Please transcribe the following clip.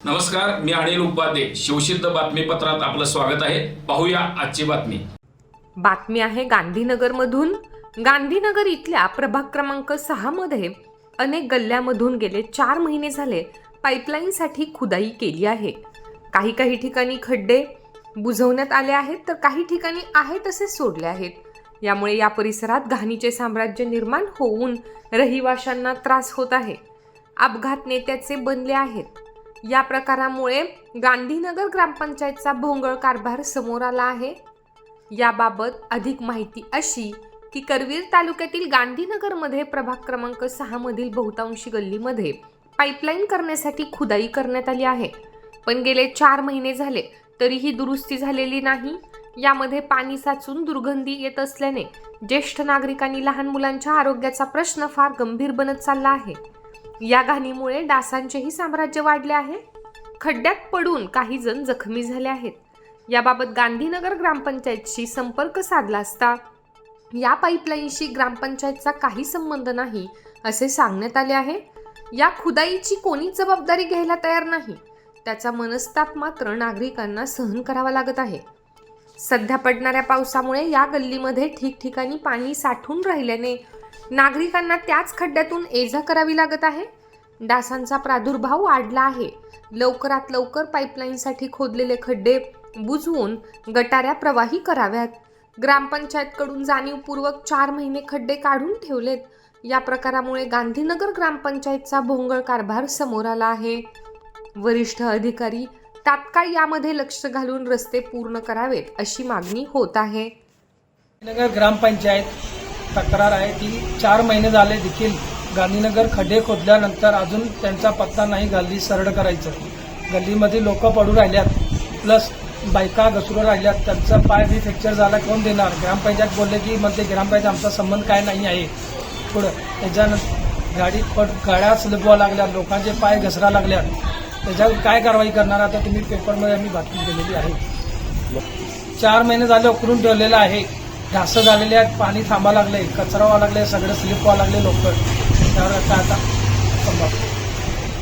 नमस्कार मी अनिल उपाध्ये. शिवसिद्ध बातमीपत्रात आपलं स्वागत आहे. पाहूया आजची बातमी. बातमी आहे गांधीनगरमधून. गांधीनगर इथल्या प्रभाग क्रमांक सहा मध्ये अनेक गल्ल्यामधून गेले चार महिने झाले पाईपलाईनसाठी खुदाई केली आहे. काही काही ठिकाणी खड्डे बुजवण्यात आले आहेत तर काही ठिकाणी आहे तसे सोडले आहेत. यामुळे या परिसरात घाणीचे साम्राज्य निर्माण होऊन रहिवाशांना त्रास होत आहे. अपघात नेत्याचे बनले आहेत. या प्रकारामुळे गांधीनगर ग्रामपंचायतचा भोंगळ कारभार समोर आला आहे. याबाबत अधिक माहिती अशी की करवीर तालुक्यातील गांधीनगरमध्ये प्रभाग क्रमांक सहामधील बहुतांशी गल्लीमध्ये पाईपलाईन करण्यासाठी खुदाई करण्यात आली आहे. पण गेले चार महिने झाले तरीही दुरुस्ती झालेली नाही. यामध्ये पाणी साचून दुर्गंधी येत असल्याने ज्येष्ठ नागरिकांनी लहान मुलांच्या आरोग्याचा प्रश्न फार गंभीर बनत चालला आहे. या घाणीमुळे डासांचेही साम्राज्य वाढले आहे. खड्ड्यात पडून काही जण जखमी झाले आहेत. याबाबत गांधीनगर ग्रामपंचायतशी संपर्क साधला असता या पाईपलाईनशी ग्रामपंचायतचा काही संबंध नाही असे सांगण्यात आले आहे. या खुदाईची कोणी जबाबदारी घ्यायला तयार नाही? त्याचा मनस्ताप मात्र नागरिकांना सहन करावा लागत आहे. सध्या पडणाऱ्या पावसामुळे या गल्लीमध्ये ठिकठिकाणी पाणी साठून राहिल्याने नागरिकांना त्याच खड्ड्यातून ये जा करावी लागत आहे. डासांचा प्रादुर्भाव वाढला आहे. लवकरात लवकर पाईपलाईनसाठी खोदलेले खड्डे बुजवून गटाऱ्या प्रवाही कराव्यात. ग्रामपंचायतकडून जाणीवपूर्वक चार महिने खड्डे काढून ठेवलेत. या प्रकारामुळे गांधीनगर ग्रामपंचायतचा भोंगळ कारभार समोर आला आहे. वरिष्ठ अधिकारी तात्काळ यामध्ये लक्ष घालून रस्ते पूर्ण करावेत अशी मागणी होत आहे. नगर ग्रामपंचायत तक्रार आहे. ती चार महिने झाले देखील गांधीनगर खड्डे खोदल्यानंतर अजून त्यांचा पत्ता नाही गल्ली सरळ करायचं. गल्लीमध्ये लोक पडू राहिल्यात प्लस बायका घसरू राहिल्यात. त्यांचा पाय बी फ्रॅक्चर झाला कोण देणार? ग्रामपंचायत बोलले की मग ते ग्रामपंचायत आमचा संबंध काय नाही आहे. पुढं त्याच्यानंतर गाडी पड गाड्या स्लिपवा लागल्या लोकांचे पाय घसरा लागल्यात. त्याच्यावर काय कारवाई करणार आता तुम्ही पेपरमध्ये आम्ही बातमी दिलेली आहे. चार महिने झाले उकरून ठेवलेलं आहे. ढासं झालेले आहेत पाणी थांबा लागले कचरा व्हावं लागले सगळं स्लिप व्हावं लागले लोक त्यावर आता आता